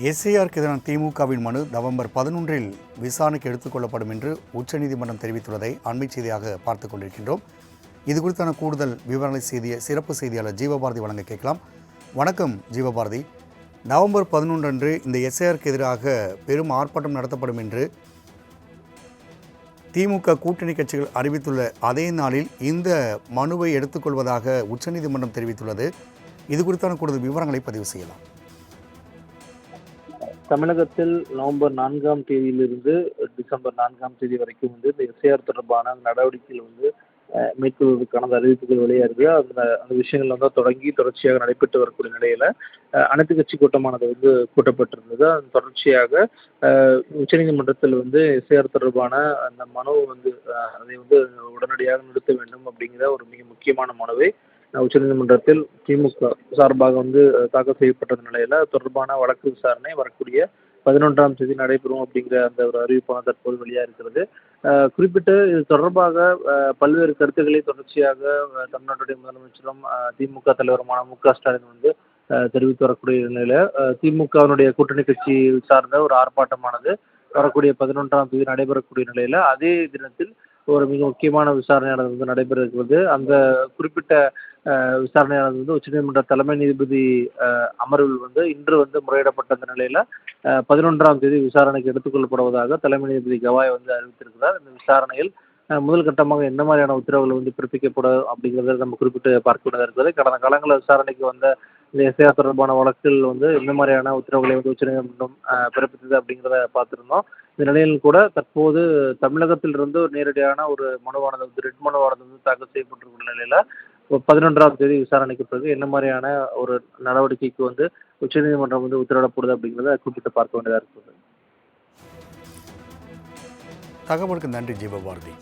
எஸ்ஏஆருக்கு எதிரான திமுகவின் மனு நவம்பர் பதினொன்றில் விசாரணைக்கு எடுத்துக்கொள்ளப்படும் என்று உச்சநீதிமன்றம் தெரிவித்துள்ளதை அண்மை செய்தியாக பார்த்து கொண்டிருக்கின்றோம். இது குறித்தான கூடுதல் விவரங்களை செய்திய சிறப்பு செய்தியாளர் ஜீவபாரதி வழங்க கேட்கலாம். வணக்கம் ஜீவபாரதி. நவம்பர் பதினொன்று அன்று இந்த எஸ்ஏஆருக்கு எதிராக பெரும் ஆர்ப்பாட்டம் நடத்தப்படும் என்று திமுக கூட்டணி கட்சிகள் அறிவித்துள்ள அதே நாளில் இந்த மனுவை எடுத்துக்கொள்வதாக உச்சநீதிமன்றம் தெரிவித்துள்ளது. இது குறித்தான கூடுதல் விவரங்களை பதிவு செய்யலாம். தமிழகத்தில் நவம்பர் நான்காம் தேதியிலிருந்து டிசம்பர் நான்காம் தேதி வரைக்கும் வந்து இந்த எஸ்ஐஆர் தொடர்பான நடவடிக்கைகள் வந்து மேற்கொள்வதற்கான அந்த அறிவிப்புகள் வெளியாகுது அந்த அந்த விஷயங்கள் வந்து தொடங்கி தொடர்ச்சியாக நடைபெற்று வரக்கூடிய நிலையில அனைத்து கட்சி கூட்டமானது வந்து கூட்டப்பட்டிருந்தது. அதன் தொடர்ச்சியாக உச்சநீதிமன்றத்தில் வந்து எஸ்ஐஆர் தொடர்பான அந்த மனு வந்து அதை வந்து உடனடியாக நிறுத்த வேண்டும் அப்படிங்கிற ஒரு மிக முக்கியமான மனுவை உச்சநீதிமன்றத்தில் திமுக சார்பாக வந்து தாக்கல் செய்யப்பட்ட நிலையில தொடர்பான வழக்கு விசாரணை வரக்கூடிய பதினொன்றாம் தேதி நடைபெறும் அப்படிங்கிற அந்த ஒரு அறிவிப்பான தற்போது வெளியாக இருக்கிறது குறிப்பிட்டு இது தொடர்பாக பல்வேறு கருத்துக்களை தொடர்ச்சியாக தமிழ்நாட்டுடைய முதலமைச்சரும் திமுக தலைவருமான மு க ஸ்டாலின் வந்து தெரிவித்து வரக்கூடிய நிலையில திமுகவினுடைய கூட்டணி கட்சி சார்ந்த ஒரு ஆர்ப்பாட்டமானது வரக்கூடிய பதினொன்றாம் தேதி நடைபெறக்கூடிய நிலையில அதே தினத்தில் ஒரு மிக முக்கியமான விசாரணையானது வந்து நடைபெற இருக்கிறது அந்த குறிப்பிட்ட விசாரணையானது வந்து உச்சநீதிமன்ற தலைமை நீதிபதி அமர்வில் வந்து இன்று வந்து முறையிடப்பட்ட அந்த நிலையில பதினொன்றாம் தேதி விசாரணைக்கு எடுத்துக்கொள்ளப்படுவதாக தலைமை நீதிபதி கவாய் வந்து அறிவித்திருக்கிறார். இந்த விசாரணையில் முதல் கட்டமாக என்ன மாதிரியான உத்தரவுகள் வந்து பிறப்பிக்கப்படும் அப்படிங்கிறத நம்ம குறிப்பிட்டு பார்க்க வேண்டியதாக இருக்கிறது கடந்த காலங்களில் விசாரணைக்கு வந்த இந்த எஸ்ஐஆர் தொடர்பான வழக்கில் வந்து எந்த மாதிரியான உத்தரவுகளை வந்து உச்சநீதிமன்றம் பிறப்பித்தது அப்படிங்கிறத பார்த்துருந்தோம். இந்த நிலையில் கூட தற்போது தமிழகத்திலிருந்து ஒரு நேரடியான ஒரு மனுவானது வந்து ரெட் மனுவானது வந்து தாக்கல் செய்யப்பட்டிருக்கிற நிலையில பதினொன்றாம் தேதி விசாரணைக்கு பிறகு என்ன மாதிரியான ஒரு நடவடிக்கைக்கு வந்து உச்சநீதிமன்றம் வந்து உத்தரவிடப்படுது அப்படிங்கிறத குறிப்பிட்டு பார்க்க வேண்டியதாக இருக்குது தகவலுக்கு நன்றி ஜீவபாரதி